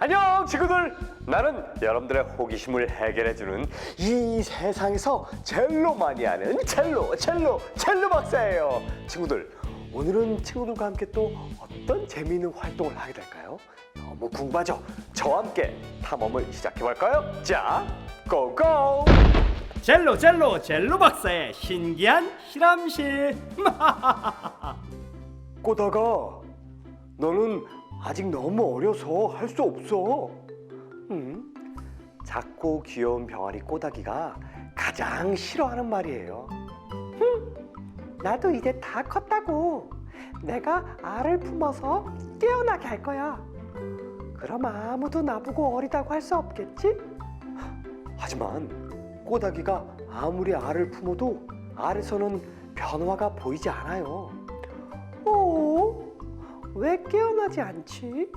안녕 친구들 나는 여러분들의 호기심을 해결해주는 이 세상에서 젤로 많이 하는 젤로 젤로 젤로 박사예요 친구들 오늘은 친구들과 함께 또 어떤 재미있는 활동을 하게 될까요? 너무 궁금하죠? 저와 함께 탐험을 시작해볼까요? 자 고고 젤로 젤로 젤로 박사의 신기한 실험실. 꼬다가 너는 아직 너무 어려서 할 수 없어. 음, 작고 귀여운 병아리 꼬다기가 가장 싫어하는 말이에요. 흠, 나도 이제 다 컸다고. 내가 알을 품어서 깨어나게 할 거야. 그럼 아무도 나보고 어리다고 할 수 없겠지? 하지만 꼬다기가 아무리 알을 품어도 알에서는 변화가 보이지 않아요. 어? 왜 깨어나지 않지?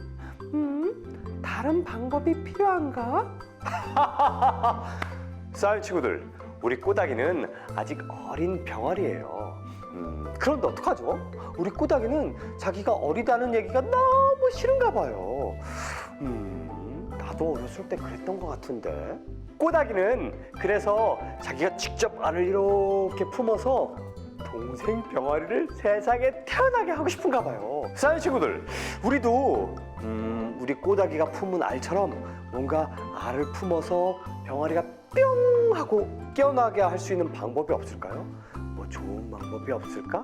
음? 다른 방법이 필요한가? 싸울 친구들, 우리 꼬다기는 아직 어린 병아리예요. 음, 그런데 어떡하죠? 우리 꼬다기는 자기가 어리다는 얘기가 너무 싫은가 봐요. 음, 나도 어렸을 때 그랬던 것 같은데. 꼬다기는 그래서 자기가 직접 알을 이렇게 품어서 동생 병아리를 세상에 태어나게 하고 싶은가 봐요. 싸이 친구들, 우리도 음, 우리 꼬다기가 품은 알처럼 뭔가 알을 품어서 병아리가 뿅 하고 깨어나게 할 수 있는 방법이 없을까요? 뭐 좋은 방법이 없을까?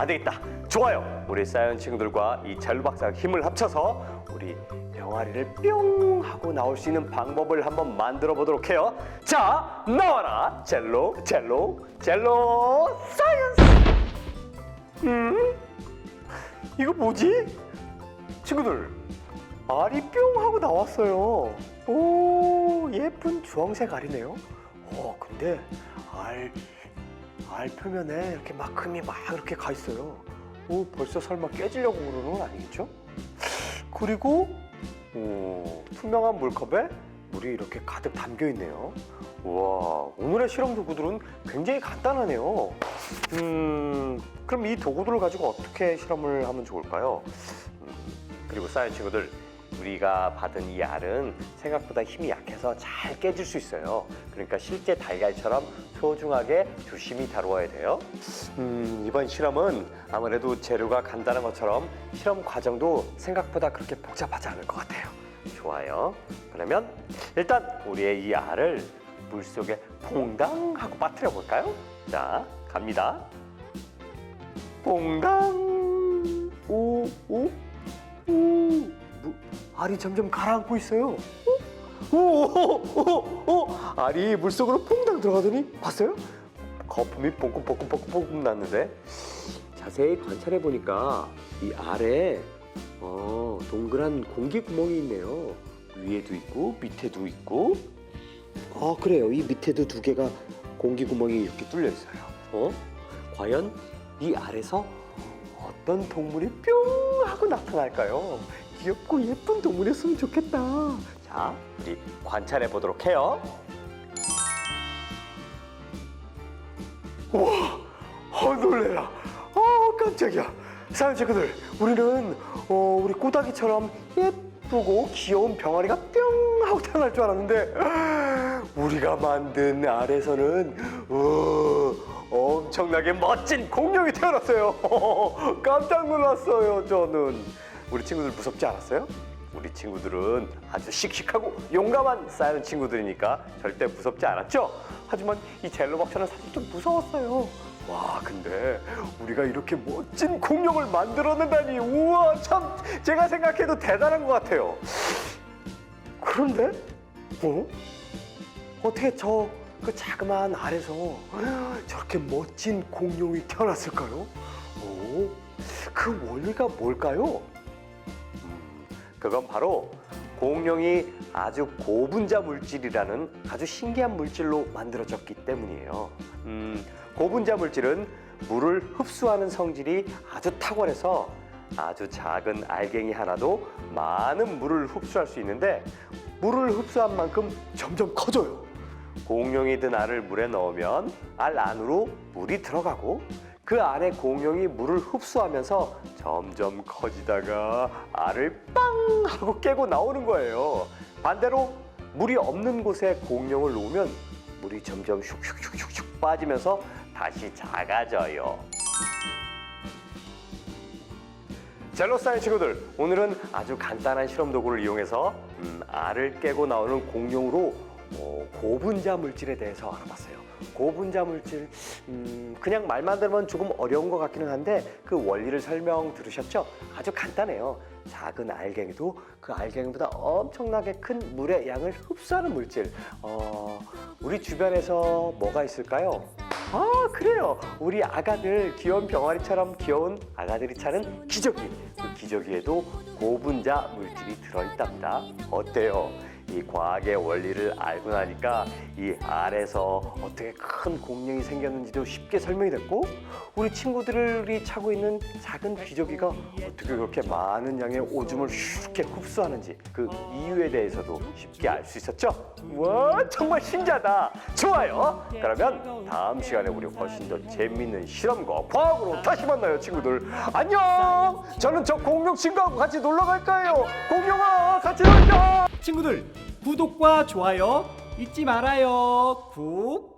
안 되겠다. 좋아요. 우리 사이언 친구들과 이 젤로 박사가 힘을 합쳐서 우리 병아리를 뿅 하고 나올 수 있는 방법을 한번 만들어 보도록 해요. 자, 나와라. 젤로, 젤로, 젤로 사이언스. 음? 이거 뭐지? 친구들, 알이 뿅 하고 나왔어요. 오, 예쁜 주황색 알이네요. 어, 근데 알 알 표면에 이렇게 막 흠이 막 이렇게 가 있어요. 오, 벌써 설마 깨지려고 그러는 건 아니겠죠? 그리고 오, 투명한 물컵에 물이 이렇게 가득 담겨 있네요. 와, 오늘의 실험 도구들은 굉장히 간단하네요. 음, 그럼 이 도구들을 가지고 어떻게 실험을 하면 좋을까요? 음, 그리고 사이언 친구들, 우리가 받은 이 알은 생각보다 힘이 약 해서 잘 깨질 수 있어요. 그러니까 실제 달걀처럼 소중하게 조심히 다루어야 돼요. 음, 이번 실험은 아무래도 재료가 간단한 것처럼 실험 과정도 생각보다 그렇게 복잡하지 않을 것 같아요. 좋아요. 그러면 일단 우리의 이 알을 물 속에 퐁당 하고 빠뜨려 볼까요? 자, 갑니다. 퐁당. 오, 오, 오. 뭐, 알이 점점 가라앉고 있어요. 오, 오, 오, 오, 알이 물속으로 퐁당 들어가더니 봤어요? 거품이 뽕꿈뽕꿈뽕꿈 났는데 자세히 관찰해 보니까 이 알에 어, 동그란 공기 구멍이 있네요. 위에도 있고 밑에도 있고. 아 그래요. 이 밑에도 두 개가 공기 구멍이 이렇게 뚫려 있어요. 어? 과연 이 알에서 어떤 동물이 뿅 하고 나타날까요? 귀엽고 예쁜 동물이었으면 좋겠다. 자, 우리 관찰해 보도록 해요. 우와, 어, 놀래라. 어, 깜짝이야. 사연 친구들, 우리는 어, 우리 꼬다기처럼 예쁘고 귀여운 병아리가 뿅 하고 태어날 줄 알았는데 우리가 만든 알에서는 어, 엄청나게 멋진 공룡이 태어났어요. 깜짝 놀랐어요, 저는. 우리 친구들 무섭지 않았어요? 우리 친구들은 아주 씩씩하고 용감한 사이언 친구들이니까 절대 무섭지 않았죠? 하지만 이 젤로 박사는 사실 좀 무서웠어요. 와, 근데 우리가 이렇게 멋진 공룡을 만들어낸다니 우와 참 제가 생각해도 대단한 것 같아요. 그런데 어? 어떻게 저 그 자그마한 알에서 저렇게 멋진 공룡이 태어났을까요? 오, 그 원리가 뭘까요? 음, 그건 바로 공룡이 아주 고분자 물질이라는 아주 신기한 물질로 만들어졌기 때문이에요. 음, 고분자 물질은 물을 흡수하는 성질이 아주 탁월해서 아주 작은 알갱이 하나도 많은 물을 흡수할 수 있는데 물을 흡수한 만큼 점점 커져요. 공룡이 든 알을 물에 넣으면 알 안으로 물이 들어가고 그 안에 공룡이 물을 흡수하면서 점점 커지다가 알을 빵 하고 깨고 나오는 거예요. 반대로 물이 없는 곳에 공룡을 놓으면 물이 점점 슉슉슉슉슉 빠지면서 다시 작아져요. 젤로사인 친구들, 오늘은 아주 간단한 실험 도구를 이용해서 음, 알을 깨고 나오는 공룡으로 어, 고분자 물질에 대해서 알아봤어요. 고분자 물질, 음, 그냥 말만 들으면 조금 어려운 것 같기는 한데 그 원리를 설명 들으셨죠? 아주 간단해요. 작은 알갱이도 그 알갱이보다 엄청나게 큰 물의 양을 흡수하는 물질. 어, 우리 주변에서 뭐가 있을까요? 아 그래요 우리 아가들 귀여운 병아리처럼 귀여운 아가들이 차는 기저귀 그 기저귀에도 고분자 물질이 들어있답니다 어때요 이 과학의 원리를 알고 나니까 이 알에서 어떻게 큰 공룡이 생겼는지도 쉽게 설명이 됐고 우리 친구들이 차고 있는 작은 기저귀가 어떻게 그렇게 많은 양의 오줌을 쉽게 흡수하는지 그 이유에 대해서도 쉽게 알 수 있었죠? 와 정말 신기하다. 좋아요. 그러면 다음 시간에 우리 훨씬 더 재밌는 실험과 과학으로 다시 만나요 친구들. 안녕! 저는 저 공룡 친구하고 같이 놀러 갈 거예요? 공룡아 같이 놀자 친구들 구독과 좋아요 잊지 말아요. 꾹